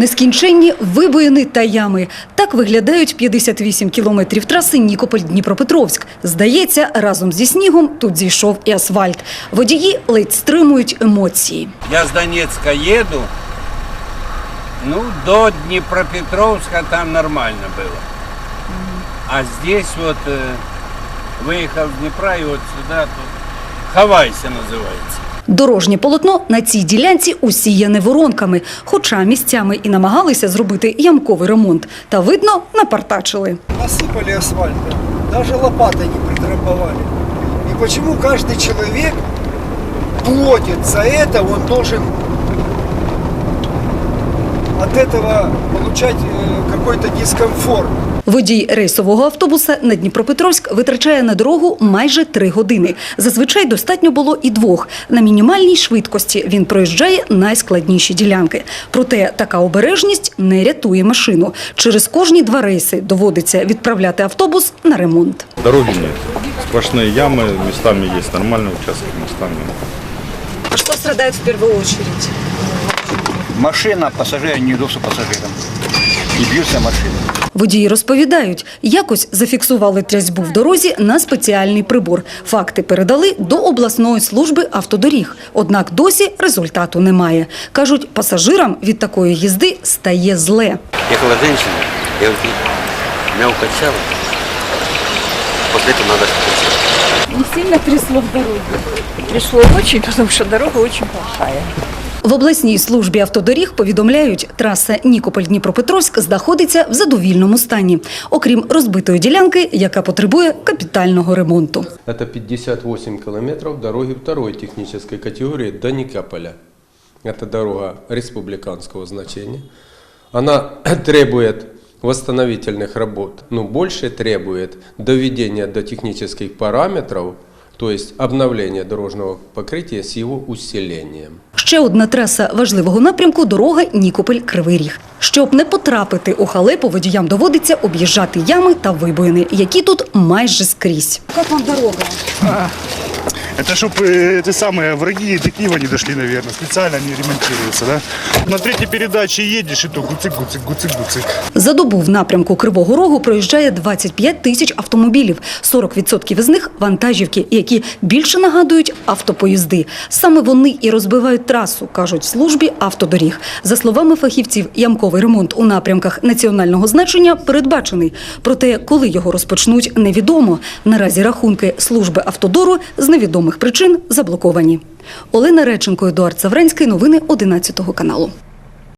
Нескінченні вибоїни та ями. Так виглядають 58 кілометрів траси Нікополь-Дніпропетровськ. Здається, разом зі снігом тут зійшов і асфальт. Водії ледь стримують емоції. Я с Донецка еду, ну, до Днепропетровска там нормально было. А здесь вот э, выехал с Днепра и вот сюда, тут Хавайся называется. Дорожнє полотно на цій ділянці усіяне воронками, хоча місцями і намагалися зробити ямковий ремонт. Та видно, напартачили. насыпали асфальта, даже лопатой не притрамбовали. И почему каждый человек платит за это, он должен от этого получать э, какой-то дискомфорт. Водій рейсового автобуса на Дніпропетровськ витрачає на дорогу майже три години. Зазвичай достатньо було і двох. На мінімальній швидкості він проїжджає найскладніші ділянки. Проте така обережність не рятує машину. Через кожні два рейси доводиться відправляти автобус на ремонт. Дороги нет. Сплошные ямы, местами есть нормальные участки, местами А що страдає в першу чергу? Машина, пассажир, неудобство пассажирам. И бьются машины. Водії розповідають, якось зафіксували трясьбу в дорозі на спеціальний прибор. Факти передали до обласної служби автодоріг. Однак досі результату немає. Кажуть, пасажирам від такої їзди стає зле. Ехала женщина, я меня укачала. После этого надо спуститься. Не сильно трясло в дороге. Трясло очень, потому что дорога очень плохая. В обласній службі автодоріг повідомляють, траса Нікополь-Дніпропетровськ знаходиться в задовільному стані, окрім розбитої ділянки, яка потребує капітального ремонту. Это 58 километров дороги второй технической категории до Никополя. Это дорога республиканского значения. Она требует восстановительных работ, но больше требует доведения до технических параметров, то есть обновления дорожного покрытия с его усилением. Ще одна траса важливого напрямку – дорога Нікополь-Кривий Ріг. Щоб не потрапити у халепу, водіям доводиться об'їжджати ями та вибоїни, які тут майже скрізь. Як вам дорога? Это чтобы эти самые враги до Киева не дошли, наверное. Специально они ремонтируются, да? На третьей передаче едешь, и то гуцик, гуцик, гуцик, гуцик. За добу в напрямку Кривого Рогу проїжджає 25 тисяч автомобілів. 40% із них – вантажівки, які більше нагадують автопоїзди. Саме вони і розбивають трасу, кажуть в службі автодоріг. За словами фахівців, ямковий ремонт у напрямках національного значення передбачений. Проте, коли його розпочнуть, невідомо. Наразі рахунки служби автодору з невідомих причин заблоковані. Олена Реченко, Едуард Савренський. Новини 11 каналу.